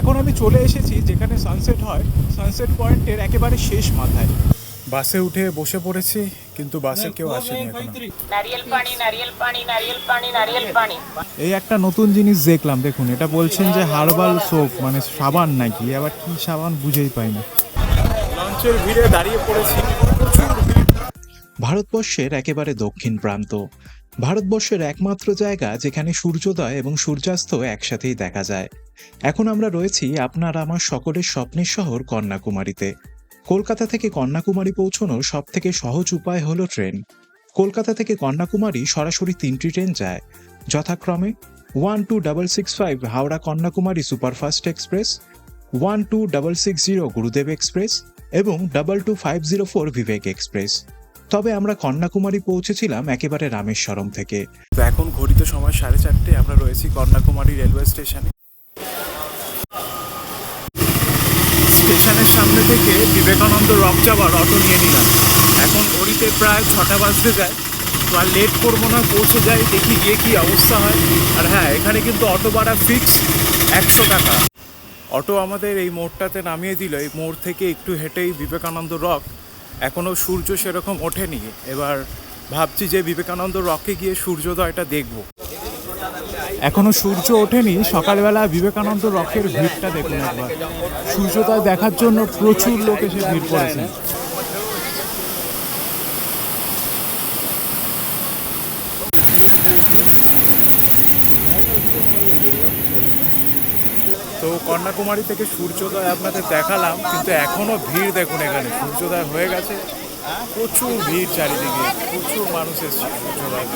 এখন আমি চলে এসেছি যেখানে সানসেট হয়। সানসেট পয়েন্টের একেবারে শেষ মাথায়। বাসে উঠে বসে পড়েছি কিন্তু বাসে কেউ আসেনি এই একটা নতুন জিনিস দেখলাম দেখুন এটা বলছেন যে হার্বাল সোপ মানে সাবান নাকি আবার কি সাবান বুঝেই পাই না। লঞ্চের ভিড়ে দাঁড়িয়ে পড়েছি। ভারতবর্ষের একেবারে দক্ষিণ প্রান্ত। ভারতবর্ষের একমাত্র জায়গা যেখানে সূর্যোদয় এবং সূর্যাস্ত একসাথেই দেখা যায়। এখন আমরা রয়েছি আপনার আমার সকলের স্বপ্নের শহর কন্যাকুমারীতে। কলকাতা থেকে কন্যাকুমারী পৌঁছানোর সব থেকে সহজ উপায় হলো ট্রেন। কলকাতা থেকে কন্যাকুমারী সরাসরি তিনটি ট্রেন যায়। যথাক্রমে one two double six five Howrah Kanyakumari superfast express, one two double six zero Gurudev express এবং double two five zero four Vivek express. তবে আমরা কন্যাকুমারী পৌঁছেছিলাম একেবারে রামেশ্বরম থেকে। এখন ঘড়িতে সময় সাড়ে চারটে, আমরা রয়েছি কন্যাকুমারী রেলওয়ে স্টেশনে। স্টেশনের সামনে থেকে বিবেকানন্দ রক যাওয়ার অটো নিয়ে নিলাম। এখন ঘড়িতে প্রায় ছটা বাজতে যায়। তো আর লেট করব না, পৌঁছে যাই, দেখি গিয়ে কি অবস্থা হয়। আর হ্যাঁ এখানে কিন্তু অটো ভাড়া ফিক্স একশো টাকা। অটো আমাদের এই মোড়টাতে নামিয়ে দিল। এই মোড় থেকে একটু হেঁটেই বিবেকানন্দ রক এখনও সূর্য সেরকম ওঠেনি। এবার ভাবছি যে বিবেকানন্দ রকে গিয়ে সূর্যোদয়টা দেখব। এখনও সূর্য ওঠেনি, সকালবেলা বিবেকানন্দ রকের ভিড়টা দেখুন একবার। সূর্যোদয় দেখার জন্য প্রচুর লোক এসে ভিড় করেছে তো কন্যাকুমারী থেকে সূর্যোদয় আপনাদের দেখালাম, কিন্তু এখনও ভিড় দেখুন এখানে। সূর্যোদয় হয়ে গেছে। প্রচুর ভিড় চারিদিকে, প্রচুর মানুষ এসছে সূর্যোদয়।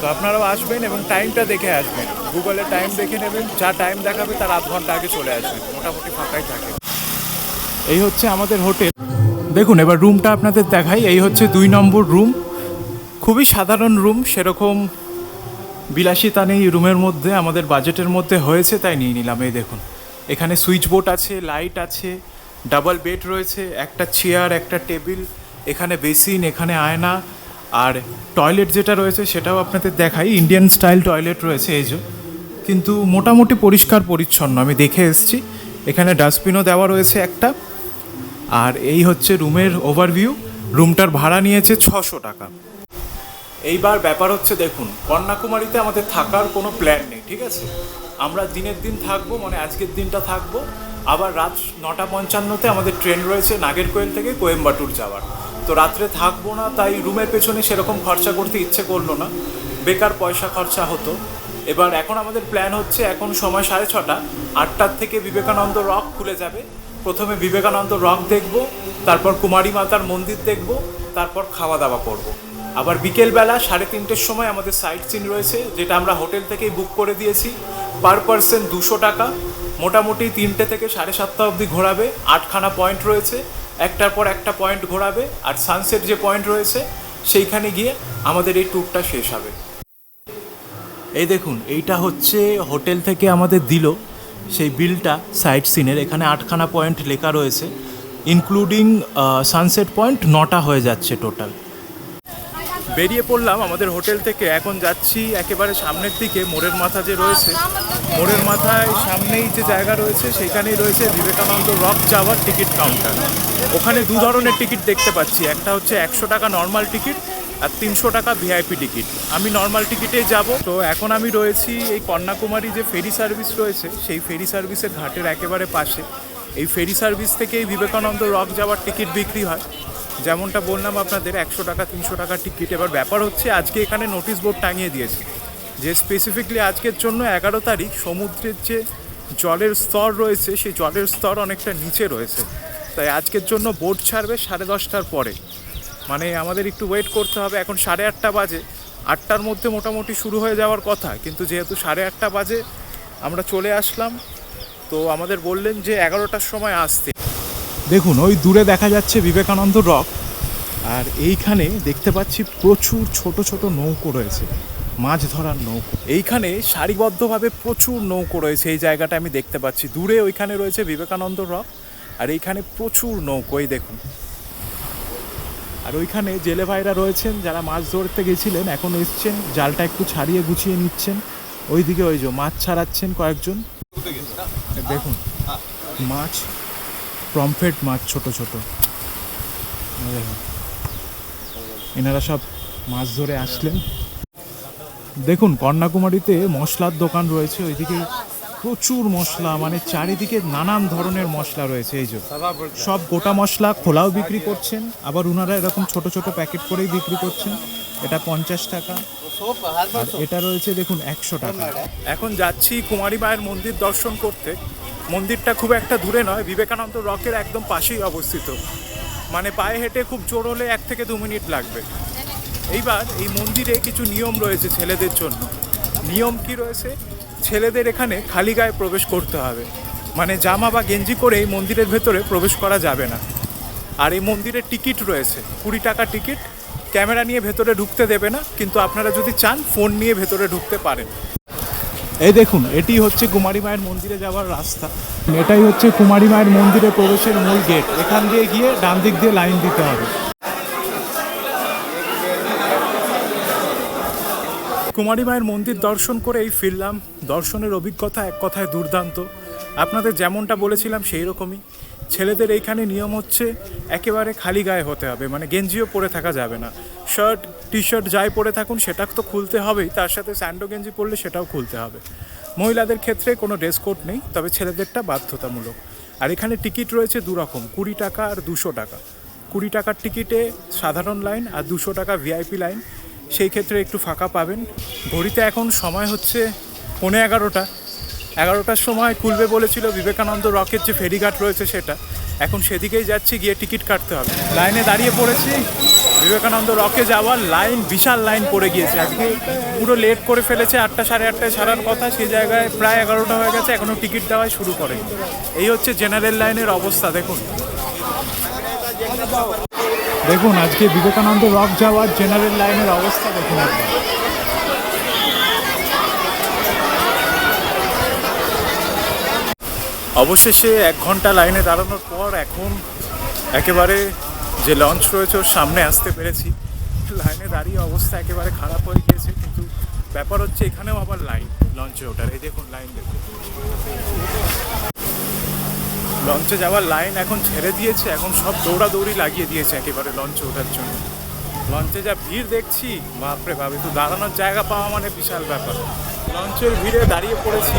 তো আপনারাও আসবেন এবং টাইমটা দেখে আসবেন। গুগলে টাইম দেখে নেবেন, যা টাইম দেখাবে তার আধ ঘণ্টা আগে চলে আসবেন। মোটামুটি ফাঁকাই থাকে। এই হচ্ছে আমাদের হোটেল। দেখুন, এবার রুমটা আপনাদের দেখাই। এই হচ্ছে দুই নম্বর রুম খুবই সাধারণ রুম সেরকম বিলাসিতা নেই রুমের মধ্যে, আমাদের বাজেটের মধ্যে হয়েছে, তাই নিয়ে নিলাম। এই দেখুন, এখানে সুইচ বোর্ড আছে লাইট আছে ডাবল বেড রয়েছে, একটা চেয়ার একটা টেবিল এখানে বেসিন এখানে আয়না আর টয়লেট যেটা রয়েছে সেটাও আপনাদের দেখাই। ইন্ডিয়ান স্টাইল টয়লেট রয়েছে এই যে। কিন্তু মোটামুটি পরিষ্কার পরিচ্ছন্ন, আমি দেখে এসেছি। এখানে ডাস্টবিনও দেওয়া রয়েছে একটা। আর এই হচ্ছে রুমের ওভারভিউ রুমটার ভাড়া নিয়েছে ছশো টাকা। এইবার ব্যাপার হচ্ছে দেখুন, কন্যাকুমারীতে আমাদের থাকার কোনো প্ল্যান নেই, ঠিক আছে? আমরা দিনের দিন থাকব মানে আজকের দিনটা থাকব। আবার রাত নটা পঞ্চান্নতে আমাদের ট্রেন রয়েছে নাগেরকোয়েল থেকে কোয়েম্বাটুর যাওয়ার। তো রাত্রে থাকব না, তাই রুমের পেছনে সেরকম খরচা করতে ইচ্ছে করল না। বেকার পয়সা খরচা হতো। এবার এখন আমাদের প্ল্যান হচ্ছে, এখন সময় সাড়ে ছটা, আটটার থেকে বিবেকানন্দ রক খুলে যাবে। প্রথমে বিবেকানন্দ রক দেখব, তারপর কুমারী মাতার মন্দির দেখব, তারপর খাওয়া দাওয়া করব। আবার বিকেলবেলা সাড়ে তিনটের সময় আমাদের সাইট সিন রয়েছে, যেটা আমরা হোটেল থেকেই বুক করে দিয়েছি। পার পার্সন দুশো টাকা, মোটামুটি তিনটে থেকে সাড়ে সাতটা অবধি ঘোরাবে, আটখানা পয়েন্ট রয়েছে। একটার পর একটা পয়েন্ট ঘোরাবে আর সানসেট যে পয়েন্ট রয়েছে, সেইখানে গিয়ে আমাদের এই ট্যুরটা শেষ হবে। এই দেখুন, এইটা হচ্ছে হোটেল থেকে আমাদের দিল সেই বিলটা সাইট সিনের এখানে আটখানা পয়েন্ট লেখা রয়েছে ইনক্লুডিং সানসেট পয়েন্ট নটা হয়ে যাচ্ছে টোটাল বেরিয়ে পড়লাম আমাদের হোটেল থেকে। এখন যাচ্ছি একেবারে সামনের দিকে, মোড়ের মাথা যে রয়েছে। মোড়ের মাথায় সামনেই যে জায়গা রয়েছে, সেখানেই রয়েছে বিবেকানন্দ রক যাওয়ার টিকিট কাউন্টার। ওখানে দু ধরনের টিকিট দেখতে পাচ্ছি। একটা হচ্ছে একশো টাকা নর্মাল টিকিট আর তিনশো টাকা ভিআইপি টিকিট। আমি নর্মাল টিকিটেই যাব। তো এখন আমি রয়েছি এই কন্যাকুমারী যে ফেরি সার্ভিস রয়েছে, সেই ফেরি সার্ভিসের ঘাটের একেবারে পাশে। এই ফেরি সার্ভিস থেকেই বিবেকানন্দ রক যাওয়ার টিকিট বিক্রি হয়। যেমনটা বললাম আপনাদের, একশো টাকা, তিনশো টাকা টিকিট এবার ব্যাপার হচ্ছে, আজকে এখানে নোটিশ বোর্ড টাঙিয়ে দিয়েছে। যে স্পেসিফিকলি আজকের জন্য এগারো তারিখ, সমুদ্রের যে জলের স্তর রয়েছে, সেই জলের স্তর অনেকটা নিচে রয়েছে। তাই আজকের জন্য বোট ছাড়বে সাড়ে দশটার পরে। মানে আমাদের একটু ওয়েট করতে হবে। এখন সাড়ে আটটা বাজে। আটটার মধ্যে মোটামুটি শুরু হয়ে যাওয়ার কথা। কিন্তু যেহেতু সাড়ে আটটা বাজে, আমরা চলে আসলাম। তো আমাদের বললেন যে এগারোটার সময় আসতে। দেখুন, ওই দূরে দেখা যাচ্ছে বিবেকানন্দ রক। আর এইখানে দেখতে পাচ্ছি প্রচুর ছোট ছোট নৌকো রয়েছে, মাছ ধরার নৌকো। এইখানে সারিবদ্ধভাবে প্রচুর নৌকো রয়েছে, এই জায়গাটা আমি দেখতে পাচ্ছি। দূরে ওইখানে রয়েছে বিবেকানন্দ রক, আর এইখানে প্রচুর নৌকো, এই দেখুন। আর ওইখানে জেলে ভাইরা রয়েছেন, যারা মাছ ধরতে গেছিলেন, এখন এসছেন, জালটা একটু ছাড়িয়ে গুছিয়ে নিচ্ছেন। ওইদিকে ওই যে মাছ ছাড়াচ্ছেন কয়েকজন। দেখুন, মাছ প্রমফেট মাছ ছোট ছোট। এনারা সব মাছ ধরে আসলেন। দেখুন, কন্যাকুমারীতে মশলার দোকান রয়েছে, ওইদিকে প্রচুর মশলা মানে চারিদিকে নানান ধরনের মশলা রয়েছে, এই যে। সব গোটা মশলা খোলাও বিক্রি করছেন, আবার ওনারা এরকম ছোট ছোট প্যাকেট করেই বিক্রি করছেন। এটা পঞ্চাশ টাকা। আর এটা রয়েছে দেখুন একশো টাকা। এখন যাচ্ছি কুমারী মায়ের মন্দির দর্শন করতে। মন্দিরটা খুব একটা দূরে নয় বিবেকানন্দ রকের একদম পাশেই অবস্থিত। মানে পায়ে হেঁটে খুব জোর হলে এক থেকে দু মিনিট লাগবে। এইবার এই মন্দিরে কিছু নিয়ম রয়েছে ছেলেদের জন্য। নিয়ম কি রয়েছে? ছেলেদের এখানে খালি গায়ে প্রবেশ করতে হবে। মানে জামা বা গেঞ্জি করে এই মন্দিরের ভেতরে প্রবেশ করা যাবে না। আর এই মন্দিরের টিকিট রয়েছে কুড়ি টাকা টিকিট। ক্যামেরা নিয়ে ভেতরে ঢুকতে দেবে না, কিন্তু আপনারা যদি চান, ফোন নিয়ে ভেতরে ঢুকতে পারেন। এই দেখুন, এটি হচ্ছে কুমারী মায়ের মন্দিরে যাওয়ার রাস্তা। এটাই হচ্ছে কুমারী মায়ের মন্দিরে প্রবেশের মূল গেট। এখান দিয়ে গিয়ে ডান দিক দিয়ে লাইন দিতে হবে। কুমারী মায়ের মন্দির দর্শন করেই ফিরলাম। দর্শনের অভিজ্ঞতা এক কথায় দুর্দান্ত। আপনাদের যেমনটা বলেছিলাম, সেই রকমই। ছেলেদের এইখানে নিয়ম হচ্ছে একেবারে খালি গায়ে হতে হবে মানে গেঞ্জিও পরে থাকা যাবে না। শার্ট টি শার্ট যাই পরে থাকুন, সেটা তো খুলতে হবেই, তার সাথে স্যান্ডো গেঞ্জি পরলে সেটাও খুলতে হবে। মহিলাদের ক্ষেত্রে কোনো ড্রেস কোড নেই, তবে ছেলেদেরটা বাধ্যতামূলক। আর এখানে টিকিট রয়েছে দু রকম কুড়ি টাকা আর দুশো টাকা। কুড়ি টাকার টিকিটে সাধারণ লাইন আর দুশো টাকা ভিআইপি লাইন, সেই ক্ষেত্রে একটু ফাঁকা পাবেন। ঘড়িতে এখন সময় হচ্ছে পৌনে এগারোটা। এগারোটার সময় খুলবে বলেছিল বিবেকানন্দ রকের যে ফেরিঘাট রয়েছে সেটা। এখন সেদিকেই যাচ্ছি, গিয়ে টিকিট কাটতে হবে। লাইনে দাঁড়িয়ে পড়েছি। বিবেকানন্দ রকে যাওয়ার লাইন, বিশাল লাইন পড়ে গিয়েছে। আজকে পুরো লেট করে ফেলেছে, আটটা সাড়ে আটটায় ছাড়ার কথা। সেই জায়গায় প্রায় এগারোটা হয়ে গেছে এখনও টিকিট দেওয়াই শুরু করে এই হচ্ছে জেনারেল লাইনের অবস্থা, দেখুন। দেখুন, আজকে বিবেকানন্দ রক যাওয়ার জেনারেল লাইনের অবস্থা, দেখুন একবার। অবশেষে এক ঘণ্টা লাইনে দাঁড়ানোর পর এখন একেবারে যে লঞ্চ রয়েছে ওর সামনে আসতে পেরেছি। লাইনে দাঁড়িয়ে অবস্থা একেবারে খারাপ হয়ে গিয়েছে, কিন্তু ব্যাপার হচ্ছে এখানেও আবার লাইন, লঞ্চে ওঠার। এই দেখুন, লাইন দেখুন। লঞ্চে যাওয়ার লাইন এখন ছেড়ে দিয়েছে, এখন সব দৌড়াদৌড়ি লাগিয়ে দিয়েছে একেবারে লঞ্চে ওঠার জন্য। লঞ্চে যা ভিড় দেখছি, বাপরে বাপ একটু দাঁড়ানোর জায়গা পাওয়া মানে বিশাল ব্যাপার। লঞ্চের ভিড়ে দাঁড়িয়ে পড়েছি।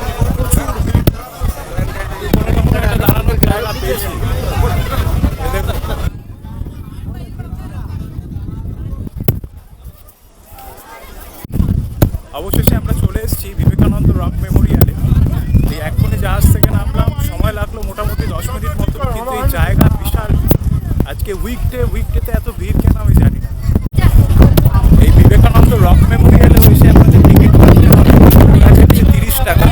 অবশেষে আমরা চলে এসেছি বিবেকানন্দ রক মেমোরিয়ালে। এই এক্ষুনি জাহাজ থেকে নামলাম সময় লাগল মোটামুটি দশ মিনিট মতো, কিন্তু এই জায়গা বিশাল। আজকে উইকডে উইকডেতে এত ভিড় কেন আমি জানি না। এই বিবেকানন্দ রক মেমোরিয়ালে এসে আপনাদের টিকিট তিরিশ টাকা।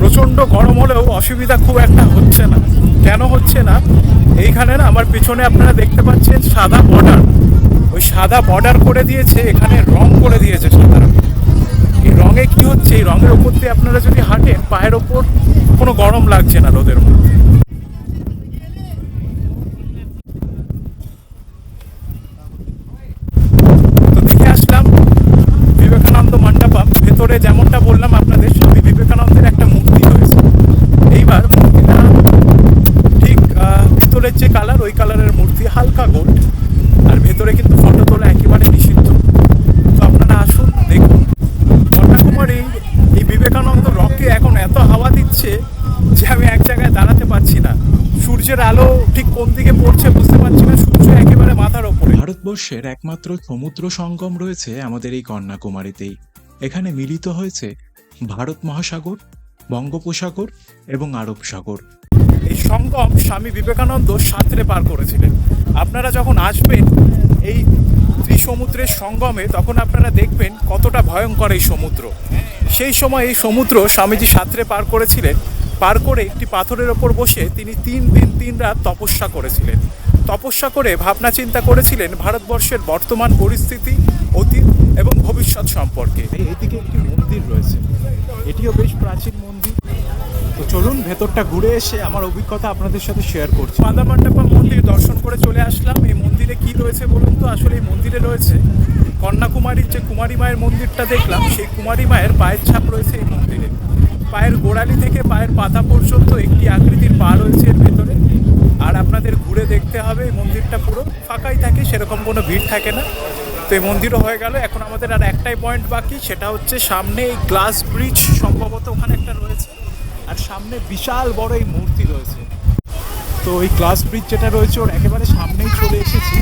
প্রচণ্ড গরম হলেও অসুবিধা খুব একটা হচ্ছে না। কেন হচ্ছে না? এইখানে না আমার পিছনে আপনারা দেখতে পাচ্ছেন সাদা বর্ডার ওই সাদা বর্ডার করে দিয়েছে, এখানে রং করে দিয়েছে সাদা। এই রঙে কি হচ্ছে? এই রঙের ওপর দিয়ে আপনারা যদি হাঁটেন, পায়ের ওপর কোনো গরম লাগছে না রোদের মধ্যে তো দেখে আসলাম বিবেকানন্দ মণ্ডপম ভেতরে যেমনটা বললাম আপনাদের স্বামী বিবেকানন্দের একটা মূর্তি রয়েছে এইবার মূর্তিটা ঠিক আহ, ভিতরের যে কালার ওই কালারের মূর্তি হালকা গোল্ড আর ভেতরে কিন্তু ফটো তোলা একেবারে নিষিদ্ধ তো আপনারা আসুন দেখুন কন্যাকুমারী এই বিবেকানন্দ রকে এখন এত হাওয়া দিচ্ছে যে আমি এক জায়গায় দাঁড়াতে পারছি না সূর্যের আলো ঠিক কোন দিকে পড়ছে বুঝতে পারছি না সূর্য একেবারে মাথার ওপরে ভারতবর্ষের একমাত্র সমুদ্র সঙ্গম রয়েছে আমাদের এই কন্যাকুমারীতেই। এখানে মিলিত হয়েছে ভারত মহাসাগর, বঙ্গোপসাগর এবং আরব সাগর এই সঙ্গম স্বামী বিবেকানন্দ সাঁতরে পার করেছিলেন। আপনারা যখন আসবেন এই ত্রিসমুদ্রের সঙ্গমে, তখন আপনারা দেখবেন কতটা ভয়ঙ্কর এই সমুদ্র। সেই সময় এই সমুদ্র স্বামীজি সাঁতরে পার করেছিলেন। পার করে একটি পাথরের ওপর বসে তিনি তিন দিন, তিন রাত তপস্যা করেছিলেন। তপস্যা করে ভাবনা চিন্তা করেছিলেন ভারতবর্ষের বর্তমান পরিস্থিতি অতীত এবং ভবিষ্যৎ সম্পর্কে। এইদিকে একটি মন্দির রয়েছে। এটিও বেশ প্রাচীন মন্দির। তো চলুন ভেতরটা ঘুরে এসে আমার অভিজ্ঞতা আপনাদের সাথে শেয়ার করছি। মাদামান্ডাপা মন্দির দর্শন করে চলে আসলাম। এই মন্দিরে কি রয়েছে বলুন তো? আসলে এই মন্দিরে রয়েছে কন্যাকুমারীর যে কুমারী মায়ের মন্দিরটা দেখলাম সেই কুমারী মায়ের পায়ের ছাপ রয়েছে এই মন্দিরে। পায়ের গোড়ালি থেকে পায়ের পাতা পর্যন্ত একটি আকৃতির পা রয়েছে এর ভেতরে। আর আপনাদের ঘুরে দেখতে হবে মন্দিরটা পুরো ফাঁকাই থাকে সেরকম কোনো ভিড় থাকে না। তো এই মন্দিরও হয়ে গেল। এখন আমাদের আর একটাই পয়েন্ট বাকি সেটা হচ্ছে সামনে এই গ্লাস ব্রিজ সম্ভবত ওখানে একটা রয়েছে। আর সামনে বিশাল বড় এই মূর্তি রয়েছে। তো এই গ্লাস ব্রিজ যেটা রয়েছে ওর একেবারে সামনেই চলে এসেছি।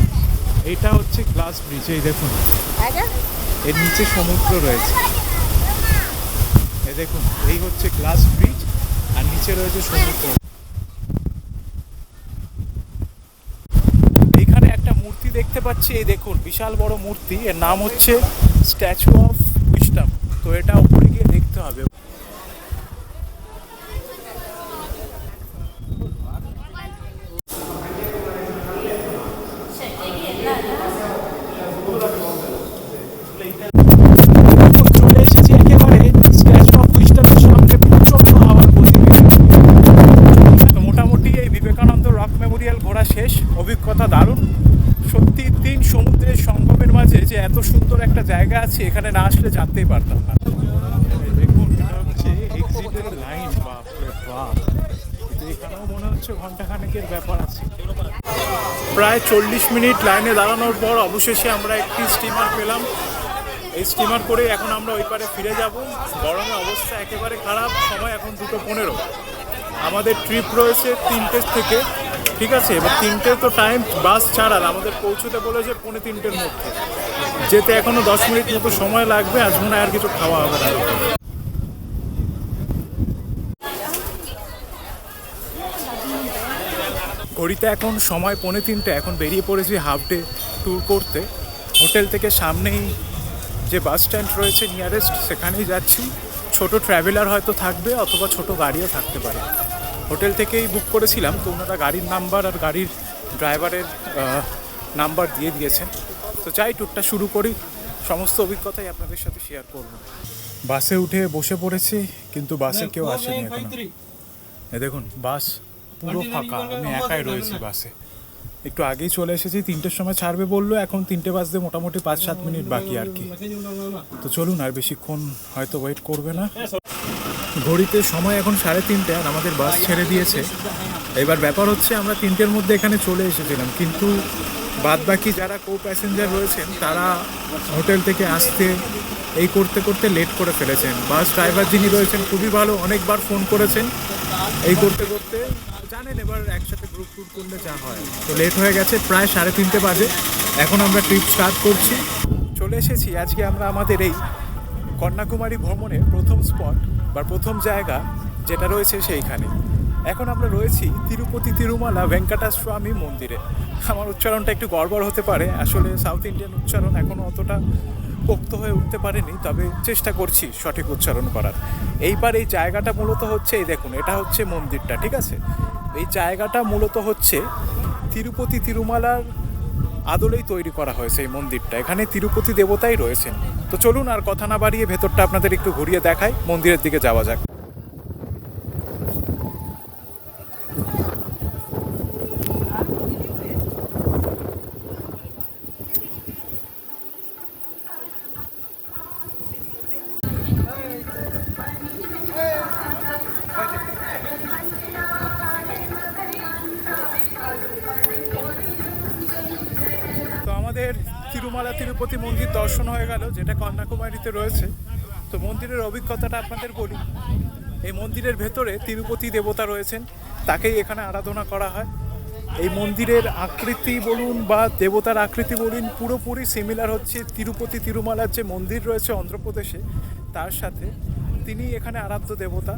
এটা হচ্ছে গ্লাস ব্রিজ এই দেখুন। এর নিচে সমুদ্র রয়েছে। এই দেখুন এই হচ্ছে গ্লাস ব্রিজ আর নিচে রয়েছে সমুদ্র এইখানে একটা মূর্তি দেখতে পাচ্ছি, এই দেখুন, বিশাল বড় মূর্তি। এর নাম হচ্ছে স্ট্যাচু অফ উইস্টাম তো এটা উপরে গিয়ে দেখতে হবে চলে এসেছি একেবারে স্ট্যাচু অফ উইস্টামের সামনে প্রচণ্ড হাওয়ার গতিবেগ তো মোটামুটি এই বিবেকানন্দ রক মেমোরিয়াল ঘোরা শেষ অভিজ্ঞতা দারুণ সত্যি তিন সমুদ্রের সঙ্গমের মাঝে যে এত সুন্দর একটা জায়গা আছে, এখানে না আসলে জানতেই পারতাম না। বাপ। মনে হচ্ছে ঘন্টাখানেকের ব্যাপার আছে। প্রায় চল্লিশ মিনিট লাইনে দাঁড়ানোর পর অবশেষে আমরা একটি স্টিমার পেলাম। এই স্টিমার করে এখন আমরা ওই পারে ফিরে যাব। গরমে অবস্থা একেবারে খারাপ, সময় এখন দুটো পনেরো। আমাদের ট্রিপ রয়েছে তিনটে থেকে। ঠিক আছে, এবার তিনটে তো টাইম বাস ছাড়ার, আমাদের পৌঁছতে বলেছে পৌনে তিনটের মধ্যে। যেতে এখনও দশ মিনিট মতো সময় লাগবে, আজ মনে আর কিছু খাওয়া হবে না। ঘড়িতে এখন সময় পৌনে তিনটে, এখন বেরিয়ে পড়েছি হাফ ডে ট্যুর করতে। হোটেল থেকে সামনেই যে বাস স্ট্যান্ড রয়েছে নিয়ারেস্ট সেখানেই যাচ্ছি। ছোট ট্রাভেলার হয়তো থাকবে, অথবা ছোট গাড়িও থাকতে পারে। হোটেল থেকেই বুক করেছিলাম তো ওনারা গাড়ির নাম্বার আর গাড়ির ড্রাইভারের নাম্বার দিয়ে দিয়েছেন। তো চাই ট্যুরটা শুরু করি। সমস্ত অভিজ্ঞতাই আপনাদের সাথে শেয়ার করব। বাসে উঠে বসে পড়েছি কিন্তু বাসে কেউ আসেনি এখনও। এ দেখুন বাস পুরো ফাঁকা আমি একাই রয়েছি বাসে। একটু আগেই চলে এসেছি তিনটের সময় ছাড়বে বলল এখন তিনটে বাজতে মোটামুটি পাঁচ সাত মিনিট বাকি আর কি। তো চলুন আর বেশিক্ষণ হয়তো ওয়েট করবে না। ঘড়িতে সময় এখন সাড়ে তিনটে আর আমাদের বাস ছেড়ে দিয়েছে। এবার ব্যাপার হচ্ছে আমরা তিনটের মধ্যে এখানে চলে এসেছিলাম। কিন্তু বাদ বাকি যারা কো প্যাসেঞ্জার রয়েছেন, তারা হোটেল থেকে আসতে, এই করতে করতে লেট করে ফেলেছেন। বাস ড্রাইভার যিনি রয়েছেন, খুবই ভালো, অনেকবার ফোন করেছেন। এই করতে করতে জানেন এবার একসাথে গ্রুপ ট্যুর করলে যা হয়। তো লেট হয়ে গেছে, প্রায় সাড়ে তিনটে বাজে। এখন আমরা ট্রিপ স্টার্ট করছি। চলে এসেছি। আজকে আমরা আমাদের এই কন্যাকুমারী ভ্রমণের প্রথম স্পট বা প্রথম জায়গা যেটা রয়েছে সেইখানে। এখন আমরা রয়েছি তিরুপতি তিরুমালা ভেঙ্কটাস্বামী মন্দিরে। আমার উচ্চারণটা একটু গড়বড় হতে পারে, আসলে সাউথ ইন্ডিয়ান উচ্চারণ এখনও অতটা পোক্ত হয়ে উঠতে পারেনি, তবে চেষ্টা করছি সঠিক উচ্চারণ করার। এইবার এই জায়গাটা মূলত হচ্ছে, এই দেখুন, এটা হচ্ছে মন্দিরটা, ঠিক আছে? এই জায়গাটা মূলত হচ্ছে তিরুপতি তিরুমালার আদলেই তৈরি করা হয়েছে এই মন্দিরটা। এখানে তিরুপতি দেবতাই রয়েছেন। তো চলুন আর কথা না বাড়িয়ে ভেতরটা আপনাদের একটু ঘুরিয়ে দেখায় মন্দিরের দিকে যাওয়া যাক। কন্যাকুমারীতে রয়েছে। তো মন্দিরের অভিজ্ঞতাটা আপনাদের বলি। এই মন্দিরের ভেতরে তিরুপতি দেবতা রয়েছেন। তাকেই এখানে আরাধনা করা হয়। এই মন্দিরের আকৃতি বলুন বা দেবতার আকৃতি বলুন, পুরোপুরি সিমিলার হচ্ছে তিরুপতি তিরুমালার যে মন্দির রয়েছে অন্ধ্রপ্রদেশে, তার সাথে তিনি এখানে আরাধ্য দেবতা।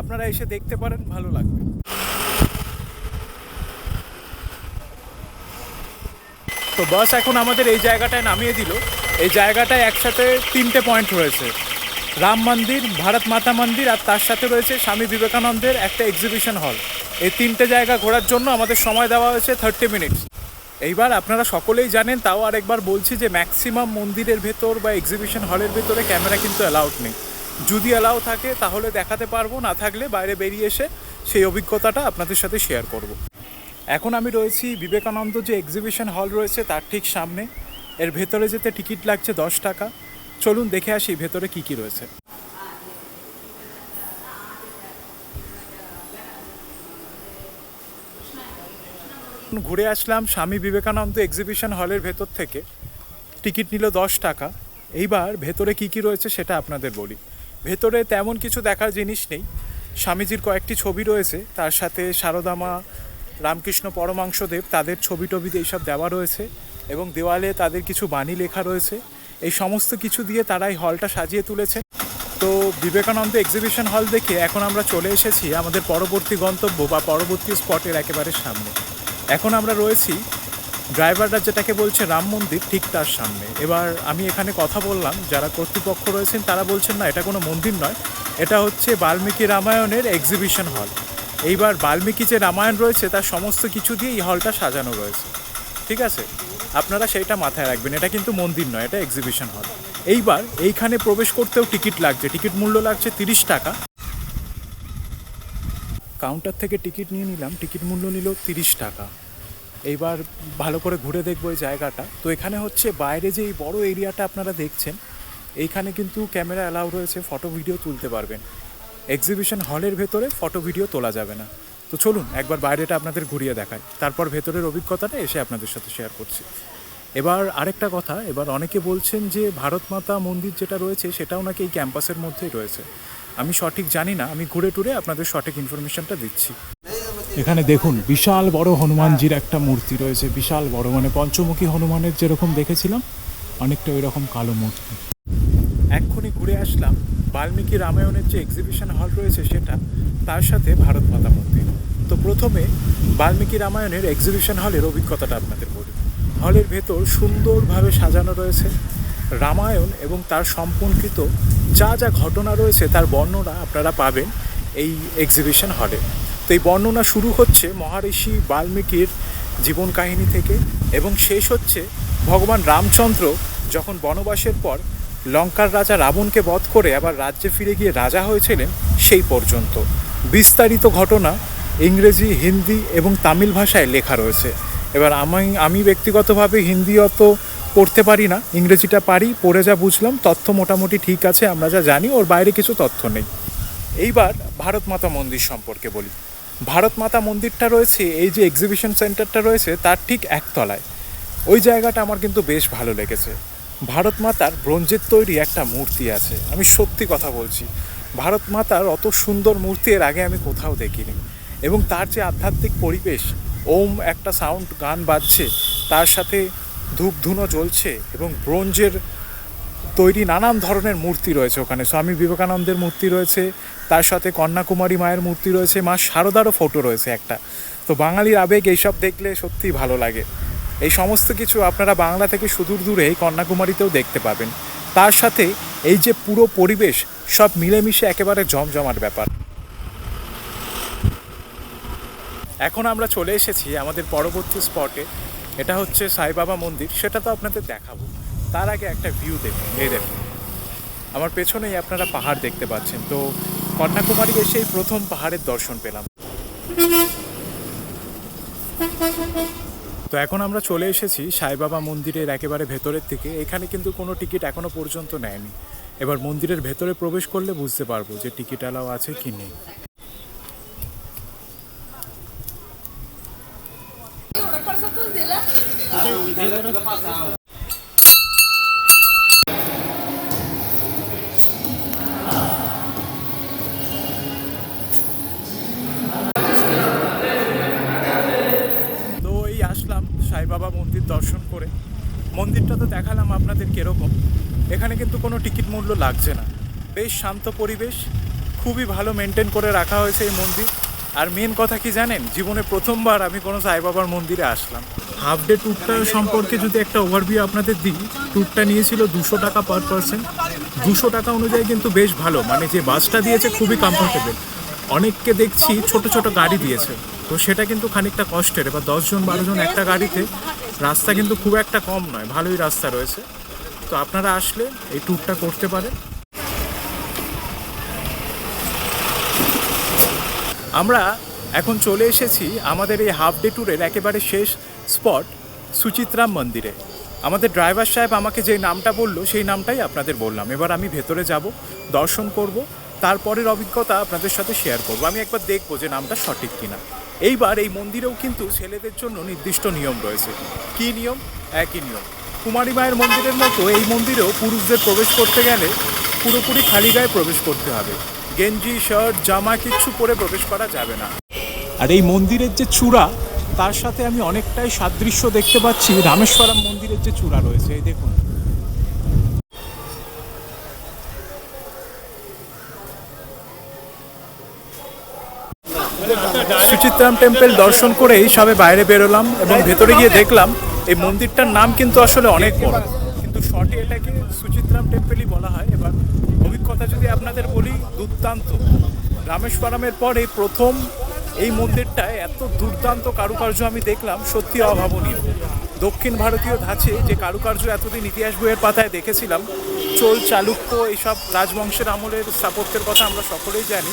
আপনারা এসে দেখতে পারেন, ভালো লাগবে। তো বাস এখন আমাদের এই জায়গাটায় নামিয়ে দিল। এই জায়গাটায় একসাথে তিনটে পয়েন্ট রয়েছে। রাম মন্দির, ভারত মাতা মন্দির আর তার সাথে রয়েছে স্বামী বিবেকানন্দের একটা এক্সিবিশন হল এই তিনটে জায়গা ঘোরার জন্য আমাদের সময় দেওয়া হয়েছে থার্টি মিনিটস এইবার আপনারা সকলেই জানেন, তাও আরেকবার বলছি যে ম্যাক্সিমাম মন্দিরের ভেতর বা এক্সিবিশন হলের ভেতরে ক্যামেরা কিন্তু অ্যালাউড নেই। যদি অ্যালাউ থাকে, তাহলে দেখাতে পারব, না থাকলে বাইরে বেরিয়ে এসে সেই অভিজ্ঞতাটা আপনাদের সাথে শেয়ার করব। এখন আমি রয়েছি বিবেকানন্দ যে এক্সিবিশন হল রয়েছে, তার ঠিক সামনে। এর ভেতরে যেতে টিকিট লাগছে দশ টাকা। চলুন দেখে আসি ভেতরে কি কি রয়েছে। ঘুরে আসলাম স্বামী বিবেকানন্দ এক্সিবিশন হলের ভেতর থেকে। টিকিট নিল দশ টাকা। এইবার ভেতরে কি কি রয়েছে সেটা আপনাদের বলি। ভেতরে তেমন কিছু দেখার জিনিস নেই। স্বামীজির কয়েকটি ছবি রয়েছে। তার সাথে সারদামা রামকৃষ্ণ পরমাংশদেব তাদের ছবি টবি এইসব দেওয়া রয়েছে। এবং দেওয়ালে তাদের কিছু বাণী লেখা রয়েছে। এই সমস্ত কিছু দিয়ে তারা এই হলটা সাজিয়ে তুলেছে। তো বিবেকানন্দ এক্সিবিশন হল দেখে এখন আমরা চলে এসেছি আমাদের পরবর্তী গন্তব্য বা পরবর্তী স্পটের একেবারে সামনে। এখন আমরা রয়েছি ড্রাইভাররা যেটাকে বলছে রাম মন্দির ঠিক তার সামনে। এবার আমি এখানে কথা বললাম, যারা কর্তৃপক্ষ রয়েছেন তারা বলছেন, না, এটা কোনো মন্দির নয়। এটা হচ্ছে বাল্মীকি রামায়ণের এক্সিবিশন হল এইবার বাল্মীকি যে রামায়ণ রয়েছে তার সমস্ত কিছু দিয়ে এই হলটা সাজানো রয়েছে। ঠিক আছে? আপনারা সেইটা মাথায় রাখবেন, এটা কিন্তু মন্দির নয়, এটা এক্সিবিশন হল এইবার এইখানে প্রবেশ করতেও টিকিট লাগছে, টিকিট মূল্য লাগছে তিরিশ টাকা। কাউন্টার থেকে টিকিট নিয়ে নিলাম, টিকিট মূল্য নিল তিরিশ টাকা। এইবার ভালো করে ঘুরে দেখব এই জায়গাটা। তো এখানে হচ্ছে বাইরে যে এই বড় এরিয়াটা আপনারা দেখছেন, এইখানে কিন্তু ক্যামেরা অ্যালাউ রয়েছে, ফটো ভিডিও তুলতে পারবেন। এক্সিবিশন হলের ভেতরে ফটো ভিডিও তোলা যাবে না। তো চলুন, একবার বাইরেটা আপনাদের ঘুরিয়ে দেখায় তারপর ভেতরের অভিজ্ঞতাটা এসে আপনাদের সাথে শেয়ার করছি। এবার আরেকটা কথা, এবার অনেকে বলছেন যে ভারত মাতা মন্দির যেটা রয়েছে, সেটাও নাকি এই ক্যাম্পাসের মধ্যেই রয়েছে। আমি সঠিক জানি না, আমি ঘুরে টুরে আপনাদের সঠিক ইনফরমেশনটা দিচ্ছি। এখানে দেখুন, বিশাল বড় হনুমানজির একটা মূর্তি রয়েছে, বিশাল বড় মানে পঞ্চমুখী হনুমানের যেরকম দেখেছিলাম, অনেকটা ওই রকম কালো মূর্তি। এক্ষুনি ঘুরে আসলাম, বাল্মীকি রামায়ণের যে এক্সিবিশন হল রয়েছে সেটা তার সাথে ভারত মাতা মন্দির তো প্রথমে বাল্মীকি রামায়ণের এক্সিবিশন হলের অভিজ্ঞতাটা আপনাদের বলি। হলের ভেতর সুন্দরভাবে সাজানো রয়েছে। রামায়ণ এবং তার সম্পর্কিত যা যা ঘটনা রয়েছে, তার বর্ণনা আপনারা পাবেন এই এক্সিবিশন হলে তো এই বর্ণনা শুরু হচ্ছে মহারিষি বাল্মীকির জীবন কাহিনী থেকে এবং শেষ হচ্ছে ভগবান রামচন্দ্র যখন বনবাসের পর লঙ্কার রাজা রাবণকে বধ করে আবার রাজ্যে ফিরে গিয়ে রাজা হয়েছিলেন সেই পর্যন্ত। বিস্তারিত ঘটনা ইংরেজি, হিন্দি এবং তামিল ভাষায় লেখা রয়েছে। এবার আমি আমি ব্যক্তিগতভাবে হিন্দি অত পড়তে পারি না, ইংরেজিটা পারি, পড়ে যা বুঝলাম, তথ্য মোটামুটি ঠিক আছে, আমরা যা জানি, ওর বাইরে কিছু তথ্য নেই। এইবার ভারত মাতা মন্দির সম্পর্কে বলি। ভারত মাতা মন্দিরটা রয়েছে, এই যে এক্সিবিশন সেন্টারটা রয়েছে, তার ঠিক একতলায়। ওই জায়গাটা আমার কিন্তু বেশ ভালো লেগেছে। ভারত মাতার ব্রোঞ্জের তৈরি একটা মূর্তি আছে, আমি সত্যি কথা বলছি। ভারত মাতার অত সুন্দর মূর্তি এর আগে আমি কোথাও দেখিনি। এবং তার যে আধ্যাত্মিক পরিবেশ, ওম একটা সাউন্ড গান বাজছে, তার সাথে ধূপ ধুনো জ্বলছে এবং ব্রোঞ্জের তৈরি নানান ধরনের মূর্তি রয়েছে ওখানে। স্বামী বিবেকানন্দের মূর্তি রয়েছে, তার সাথে কন্যাকুমারী মায়ের মূর্তি রয়েছে, মা শারদারও ফটো রয়েছে একটা। তো বাঙালির আবেগ এইসব দেখলে সত্যিই ভালো লাগে। এই সমস্ত কিছু আপনারা বাংলা থেকে সুদূর দূরে এই কন্যাকুমারীতেও দেখতে পাবেন। তার সাথে এই যে পুরো পরিবেশ, সব মিলেমিশে একেবারে জমজমাট ব্যাপার। এখন আমরা চলে এসেছি আমাদের পরবর্তী স্পটে। এটা হচ্ছে সাইবাবা মন্দির, সেটা তো আপনাদের দেখাবো। তার আগে একটা ভিউ দেখুন, এই দেখুন। আমার পেছনেই আপনারা পাহাড় দেখতে পাচ্ছেন, তো কন্যাকুমারী এসেই প্রথম পাহাড়ের দর্শন পেলাম। তো এখন আমরা চলে এসেছি সাইবাবা মন্দিরের একেবারে ভেতরের থেকে এখানে কিন্তু কোনো টিকিট এখনও পর্যন্ত নেয়নি। এবার মন্দিরের ভেতরে প্রবেশ করলে বুঝতে পারব যে টিকিট অ্যালাও আছে কি নেই। দর্শন করে। মন্দিরটা তো দেখালাম আপনাদের কীরকম। এখানে কিন্তু কোনো টিকিট মূল্য লাগছে না। বেশ শান্ত পরিবেশ, খুবই ভালো মেনটেন করে রাখা হয়েছে এই মন্দির। আর মেন কথা কি জানেন? জীবনে প্রথমবার আমি কোনো সাইবাবার মন্দিরে আসলাম। হাফ ডে ট্যুরটা সম্পর্কে যদি একটা ওভারভিউ আপনাদের দিই ট্যুরটা নিয়েছিল দুশো টাকা পার পার্সন দুশো টাকা অনুযায়ী কিন্তু বেশ ভালো। মানে যে বাসটা দিয়েছে খুবই কমফোর্টেবল অনেককে দেখছি ছোট ছোট গাড়ি দিয়েছে। তো সেটা কিন্তু খানিকটা কষ্টের। এবার দশজন বারোজন একটা গাড়িতে রাস্তা কিন্তু খুব একটা কম নয়, ভালোই রাস্তা রয়েছে। তো আপনারা আসলে এই ট্যুরটা করতে পারেন। আমরা এখন চলে এসেছি আমাদের এই হাফ ডে ট্যুরের একেবারে শেষ স্পট সুচিত্রাম মন্দিরে। আমাদের ড্রাইভার সাহেব আমাকে যে নামটা বলল, সেই নামটাই আপনাদের বললাম। এবার আমি ভেতরে যাব, দর্শন করব, তারপরের অভিজ্ঞতা আপনাদের সাথে শেয়ার করব। আমি একবার দেখব যে নামটা সঠিক কিনা। এইবার এই মন্দিরেও কিন্তু ছেলেদের জন্য নির্দিষ্ট নিয়ম রয়েছে। কী নিয়ম? একই নিয়ম। কুমারী মায়ের মন্দিরের মতো এই মন্দিরেও পুরুষদের প্রবেশ করতে গেলে পুরোপুরি খালি গায়ে প্রবেশ করতে হবে। গেঞ্জি, শার্ট, জামা কিচ্ছু পরে প্রবেশ করা যাবে না। আর এই মন্দিরের যে চূড়া, তার সাথে আমি অনেকটাই সাদৃশ্য দেখতে পাচ্ছি। রামেশ্বরম মন্দিরের যে চূড়া রয়েছে, এই দেখুন। সুচিত্রাম টেম্পেল দর্শন করেই সবে বাইরে বেরোলাম এবং ভেতরে গিয়ে দেখলাম এই মন্দিরটার নাম কিন্তু আসলে অনেক বড়। কিন্তু শর্টে এটাকে সুচিত্রাম টেম্পেলই বলা হয়। এবার অভিজ্ঞতা যদি আপনাদের বলি, দুর্দান্ত। রামেশ্বরমের পর এই প্রথম এই মন্দিরটায় এত দুর্দান্ত কারুকার্য আমি দেখলাম সত্যি অভাবনীয়। দক্ষিণ ভারতীয় ধাঁচে যে কারুকার্য এতদিন ইতিহাস বইয়ের পাতায় দেখেছিলাম, চোল, চালুক্য এইসব রাজবংশের আমলের স্থাপত্যের কথা আমরা সকলেই জানি,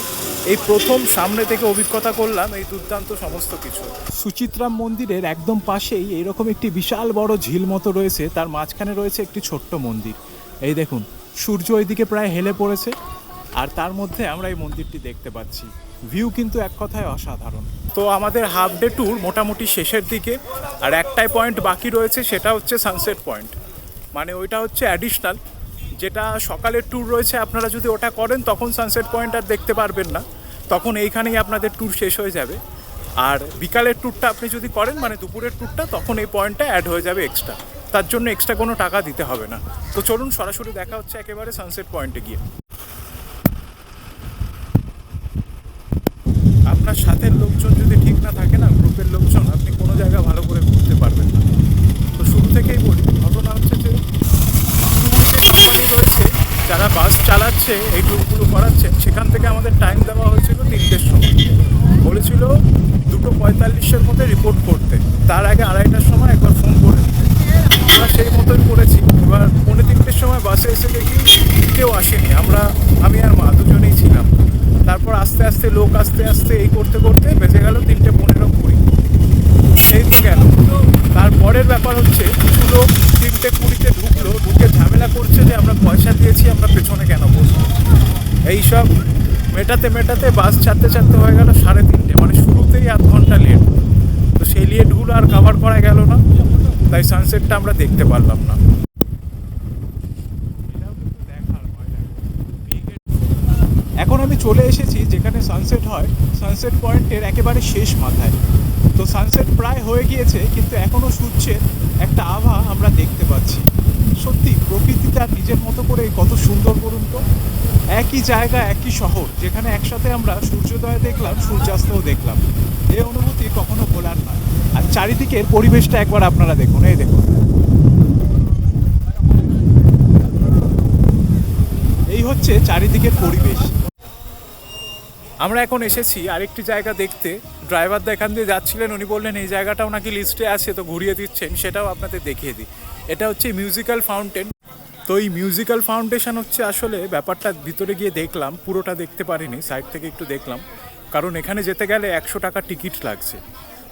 এই প্রথম সামনে থেকে অভিজ্ঞতা করলাম এই দুর্দান্ত সমস্ত কিছু। সুচিত্রাম মন্দিরের একদম পাশেই এইরকম একটি বিশাল বড় ঝিল মতো রয়েছে, তার মাঝখানে রয়েছে একটি ছোট্ট মন্দির। এই দেখুন, সূর্য ওইদিকে প্রায় হেলে পড়েছে, আর তার মধ্যে আমরা এই মন্দিরটি দেখতে পাচ্ছি। ভিউ কিন্তু এক কথায় অসাধারণ। তো আমাদের হাফ ডে ট্যুর মোটামুটি শেষের দিকে, আর একটাই পয়েন্ট বাকি রয়েছে, সেটা হচ্ছে সানসেট পয়েন্ট মানে ওইটা হচ্ছে অ্যাডিশনাল যেটা সকালের ট্যুর রয়েছে, আপনারা যদি ওটা করেন, তখন সানসেট পয়েন্ট আর দেখতে পারবেন না। তখন এইখানেই আপনাদের ট্যুর শেষ হয়ে যাবে। আর বিকালের ট্যুরটা আপনি যদি করেন মানে দুপুরের ট্যুরটা তখন এই পয়েন্টটা অ্যাড হয়ে যাবে এক্সট্রা তার জন্য এক্সট্রা কোনো টাকা দিতে হবে না। তো চলুন সরাসরি দেখা হচ্ছে একেবারে সানসেট পয়েন্টে গিয়ে আপনার সাথের লোকজন যদি ঠিক না থাকে না, গ্রুপের লোকজন, আপনি কোনো জায়গা ভালো করে ঘুরতে পারবেন না তো শুরু থেকেই বলি, ঘটনা হচ্ছে যে কোম্পানি রয়েছে যারা বাস চালাচ্ছে, এই ট্যুরগুলো করাচ্ছে, সেখান থেকে আমাদের টাইম দেওয়া হয়েছিল তিনটের সময় বলেছিল দুটো পঁয়তাল্লিশের মধ্যে রিপোর্ট করতে তার আগে আড়াইটার সময় একবার ফোন। আমরা সেই মতোই করেছি। এবার পৌনে তিনটের সময় বাসে এসে দেখি কেউ আসেনি। আমরা, আমি আর মা দুজনেই ছিলাম। তারপর আস্তে আস্তে, লোক আস্তে আস্তে এই করতে করতে বেঁচে গেল তিনটে পনেরো কুড়ি। সেই তো গেল। তারপরের ব্যাপার হচ্ছে, কিছু লোক তিনটে কুড়িতে ঢুকলো, ঢুকে ঝামেলা করছে যে আমরা পয়সা দিয়েছি, আমরা পেছনে কেন বসবো? এইসব মেটাতে মেটাতে বাস ছাড়তে ছাড়তে হয়ে গেল সাড়ে তিনটে। মানে শুরুতেই আধ ঘণ্টা লেট তো সেই লেটগুলো আর কাভার করা গেল না। তাই সানসেটটা আমরা দেখতে পারলাম না। এখন আমি চলে এসেছি যেখানে সানসেট হয়। সানসেট পয়েন্টের একেবারে শেষ মাথায়। তো সানসেট প্রায় হয়ে গিয়েছে, কিন্তু এখনও সূর্যের একটা আভা আমরা দেখতে পাচ্ছি। সত্যি প্রকৃতি তার নিজের মতো করে কত সুন্দর করুন তো। একই জায়গা, একই শহর, যেখানে একসাথে আমরা সূর্যোদয় দেখলাম, সূর্যাস্তও দেখলাম। এই অনুভূতি কখনো ভোলার না আর চারিদিকের পরিবেশটা একবার আপনারা দেখুন, এই দেখুন। এই হচ্ছে চারিদিকের পরিবেশ। আমরা এখন এসেছি আরেকটি জায়গা দেখতে। ড্রাইভার দেখান দিয়ে যাচ্ছিলেন, উনি বললেন, এই জায়গাটাও নাকি লিস্টে আছে, তো ঘুরিয়ে দিচ্ছেন, সেটাও আপনাদের দেখিয়ে দিই। এটা হচ্ছে মিউজিক্যাল ফাউন্টেন তো এই মিউজিক্যাল ফাউন্ডেশন হচ্ছে আসলে ব্যাপারটা ভিতরে গিয়ে দেখলাম, পুরোটা দেখতে পারিনি সাইড থেকে একটু দেখলাম। কারণ এখানে যেতে গেলে একশো টাকা টিকিট লাগছে।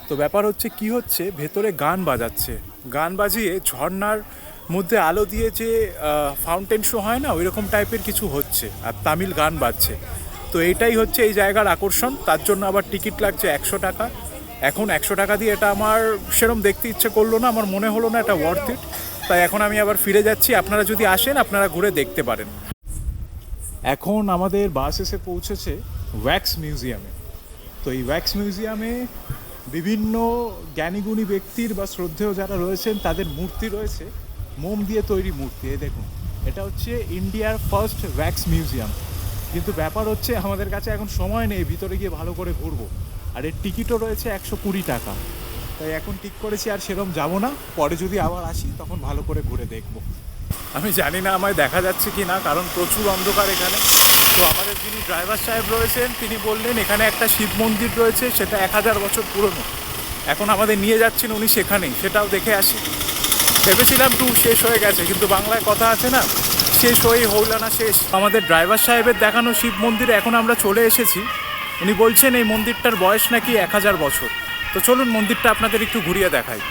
তো ব্যাপার হচ্ছে কি হচ্ছে, ভেতরে গান বাজাচ্ছে। গান বাজিয়ে ঝর্নার মধ্যে আলো দিয়ে যে ফাউন্টেন শো হয় না ওই রকম টাইপের কিছু হচ্ছে, আর তামিল গান বাজছে। তো এইটাই হচ্ছে এই জায়গার আকর্ষণ, তার জন্য আবার টিকিট লাগছে একশো টাকা। এখন একশো টাকা দিয়ে এটা আমার সেরম দেখতে ইচ্ছে করল না, আমার মনে হলো না এটা ওয়ার্থ ইট তাই এখন আমি আবার ফিরে যাচ্ছি। আপনারা যদি আসেন, আপনারা ঘুরে দেখতে পারেন। এখন আমাদের বাস এসে পৌঁছেছে ওয়্যাক্স মিউজিয়ামে। তো এই ওয়্যাক্স মিউজিয়ামে বিভিন্ন জ্ঞানীগুণী ব্যক্তির বা শ্রদ্ধেয় যারা রয়েছেন, তাদের মূর্তি রয়েছে। মোম দিয়ে তৈরি মূর্তি, এই দেখুন। এটা হচ্ছে ইন্ডিয়ার ফার্স্ট ওয়্যাক্স মিউজিয়াম। কিন্তু ব্যাপার হচ্ছে, আমাদের কাছে এখন সময় নেই, ভিতরে গিয়ে ভালো করে ঘুরবো। আর এর টিকিটও রয়েছে একশো কুড়ি টাকা। তাই এখন ঠিক করেছি আর সেরম যাব না। পরে যদি আবার আসি, তখন ভালো করে ঘুরে দেখব। আমি জানি না আমায় দেখা যাচ্ছে কি না, কারণ প্রচুর অন্ধকার এখানে। তো আমাদের যিনি ড্রাইভার সাহেব রয়েছেন, তিনি বললেন এখানে একটা শিব মন্দির রয়েছে, সেটা এক হাজার বছর পুরনো। এখন আমাদের নিয়ে যাচ্ছেন উনি সেখানেই, সেটাও দেখে আসি। ভেবেছিলাম ট্যুর শেষ হয়ে গেছে, কিন্তু বাংলায় কথা আছে না, শেষ হয়ে হইল না শেষ। আমাদের ড্রাইভার সাহেবের দেখানো শিব মন্দিরে এখন আমরা চলে এসেছি। উনি বলছেন এই মন্দিরটার বয়স নাকি এক হাজার বছর। তো চলুন মন্দিরটা আপনাদের একটু ঘুরিয়ে দেখাই।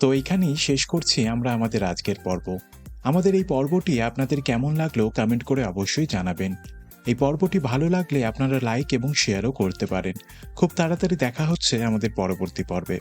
তো এইখানেই শেষ করছি আমরা আমাদের আজকের পর্ব। আমাদের এই পর্বটি আপনাদের কেমন লাগল কমেন্ট করে অবশ্যই জানাবেন। এই পর্বটি ভালো লাগলে আপনারা লাইক এবং শেয়ারও করতে পারেন। খুব তাড়াতাড়ি দেখা হচ্ছে আমাদের পরবর্তী পর্বে।